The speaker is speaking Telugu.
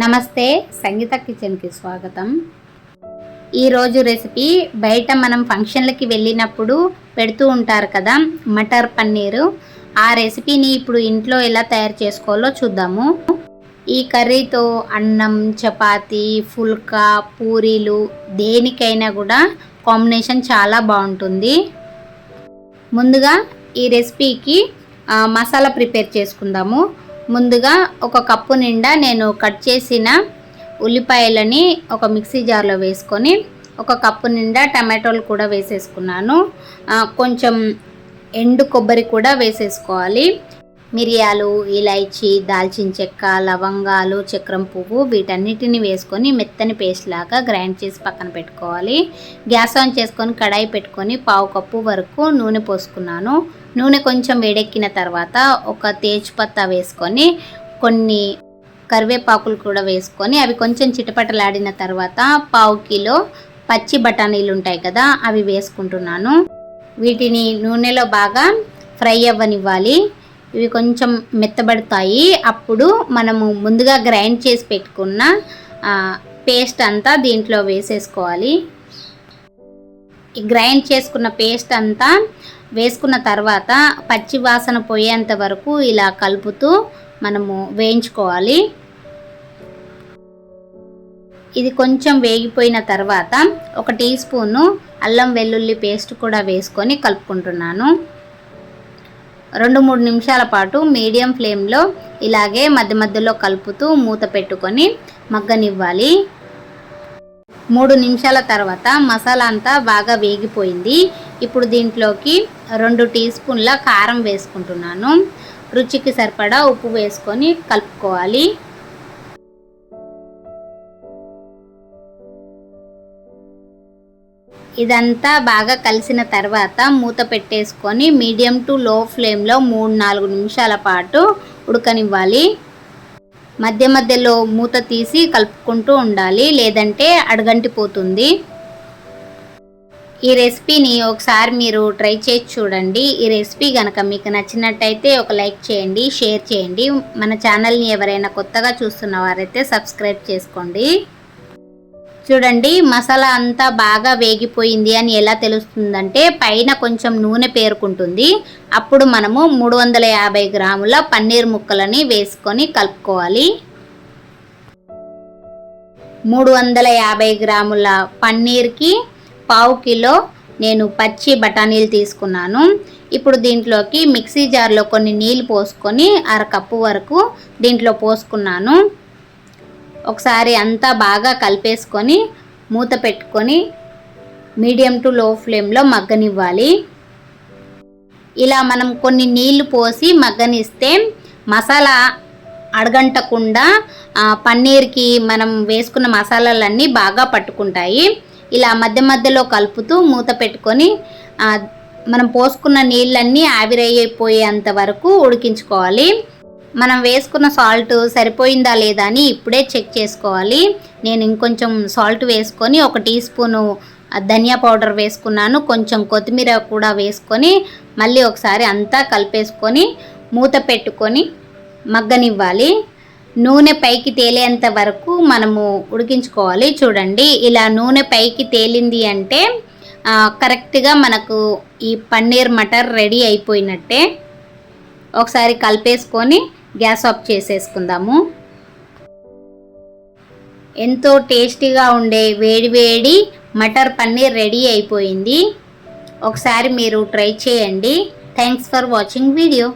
నమస్తే సంగీత కిచెన్కి స్వాగతం. ఈరోజు రెసిపీ బయట మనం ఫంక్షన్లకి వెళ్ళినప్పుడు పెడుతూ ఉంటారు కదా మటర్ పన్నీరు. ఆ రెసిపీని ఇప్పుడు ఇంట్లో ఎలా తయారు చేసుకోవాలో చూద్దాము. ఈ కర్రీతో అన్నం చపాతి ఫుల్కా పూరీలు దేనికైనా కూడా కాంబినేషన్ చాలా బాగుంటుంది. ముందుగా ఈ రెసిపీకి మసాలా ప్రిపేర్ చేసుకుందాము. ముందుగా ఒక కప్పు నిండా నేను కట్ చేసిన ఉల్లిపాయలని ఒక మిక్సీ జార్లో వేసుకొని ఒక కప్పు నిండా టమాటోలు కూడా వేసేసుకున్నాను. కొంచెం ఎండు కొబ్బరి కూడా వేసేసుకోవాలి. మిరియాలు ఇలైచి దాల్చిన చెక్క లవంగాలు చక్రం పువ్వు వీటన్నిటిని వేసుకొని మెత్తని పేస్ట్ లాగా గ్రైండ్ చేసి పక్కన పెట్టుకోవాలి. గ్యాస్ ఆన్ చేసుకొని కడాయి పెట్టుకొని పావు కప్పు వరకు నూనె పోసుకున్నాను. నూనె కొంచెం వేడెక్కిన తర్వాత ఒక తేజ్పత్తా వేసుకొని కొన్ని కరివేపాకులు కూడా వేసుకొని అవి కొంచెం చిటపటలాడిన తర్వాత పావు కిలో పచ్చి బఠానీలు ఉంటాయి కదా అవి వేసుకుంటున్నాను. వీటిని నూనెలో బాగా ఫ్రై అవ్వనివ్వాలి. ఇవి కొంచెం మెత్తబడతాయి. అప్పుడు మనము ముందుగా గ్రైండ్ చేసి పెట్టుకున్న పేస్ట్ అంతా దీంట్లో వేసేసుకోవాలి. గ్రైండ్ చేసుకున్న పేస్ట్ అంతా వేసుకున్న తర్వాత పచ్చి వాసన పోయేంత వరకు ఇలా కలుపుతూ మనము వేయించుకోవాలి. ఇది కొంచెం వేగిపోయిన తర్వాత ఒక టీ స్పూను అల్లం వెల్లుల్లి పేస్ట్ కూడా వేసుకొని కలుపుకుంటున్నాను. రెండు మూడు నిమిషాల పాటు మీడియం ఫ్లేమ్లో ఇలాగే మధ్య మధ్యలో కలుపుతూ మూత పెట్టుకొని మగ్గనివ్వాలి. మూడు నిమిషాల తర్వాత మసాలా అంతా బాగా వేగిపోయింది. ఇప్పుడు దీంట్లోకి రెండు టీ స్పూన్ల కారం వేసుకుంటున్నాను. రుచికి సరిపడా ఉప్పు వేసుకొని కలుపుకోవాలి. ఇదంతా బాగా కలిసిన తర్వాత మూత పెట్టేసుకొని మీడియం టు లో ఫ్లేమ్లో మూడు నాలుగు నిమిషాల పాటు ఉడకనివ్వాలి. మధ్య మధ్యలో మూత తీసి కలుపుకుంటూ ఉండాలి లేదంటే అడగంటిపోతుంది. ఈ రెసిపీని ఒకసారి మీరు ట్రై చేసి చూడండి. ఈ రెసిపీ కనుక మీకు నచ్చినట్టయితే ఒక లైక్ చేయండి షేర్ చేయండి. మన ఛానల్ని ఎవరైనా కొత్తగా చూస్తున్న వారైతే సబ్స్క్రైబ్ చేసుకోండి. చూడండి మసాలా అంతా బాగా వేగిపోయింది అని ఎలా తెలుస్తుందంటే పైన కొంచెం నూనె పేరుకుంటుంది. అప్పుడు మనము మూడు వందల యాభై గ్రాముల పన్నీర్ ముక్కలని వేసుకొని కలుపుకోవాలి. మూడు వందల యాభై గ్రాముల పన్నీర్కి పావు కిలో నేను పచ్చి బఠానీలు తీసుకున్నాను. ఇప్పుడు దీంట్లోకి మిక్సీ జార్లో కొన్ని నీళ్ళు పోసుకొని అర కప్పు వరకు దీంట్లో పోసుకున్నాను. ఒకసారి అంతా బాగా కలిపేసుకొని మూత పెట్టుకొని మీడియం టు లో ఫ్లేమ్లో మగ్గనివ్వాలి. ఇలా మనం కొన్ని నీళ్ళు పోసి మగ్గనిస్తే మసాలా అడగంటకుండా పన్నీర్కి మనం వేసుకున్న మసాలాలన్నీ బాగా పట్టుకుంటాయి. ఇలా మధ్య మధ్యలో కలుపుతూ మూత పెట్టుకొని మనం పోసుకున్న నీళ్ళన్నీ ఆవిరైపోయేంత వరకు ఉడికించుకోవాలి. మనం వేసుకున్న సాల్ట్ సరిపోయిందా లేదా అని ఇప్పుడే చెక్ చేసుకోవాలి. నేను ఇంకొంచెం సాల్ట్ వేసుకొని ఒక టీ స్పూను ధనియా పౌడర్ వేసుకున్నాను. కొంచెం కొత్తిమీర కూడా వేసుకొని మళ్ళీ ఒకసారి అంతా కలిపేసుకొని మూత పెట్టుకొని మగ్గనివ్వాలి. నూనె పైకి తేలేంత వరకు మనము ఉడికించుకోవాలి. చూడండి ఇలా నూనె పైకి తేలింది అంటే కరెక్ట్గా మనకు ఈ పన్నీర్ మటర్ రెడీ అయిపోయినట్టే. ఒకసారి కలిపేసుకొని గ్యాస్ ఆఫ్ చేసేసుకుందాము. ఎంతో టేస్టీగా ఉండే వేడి వేడి మటర్ పన్నీర్ రెడీ అయిపోయింది. ఒకసారి మీరు ట్రై చేయండి. Thanks for watching video.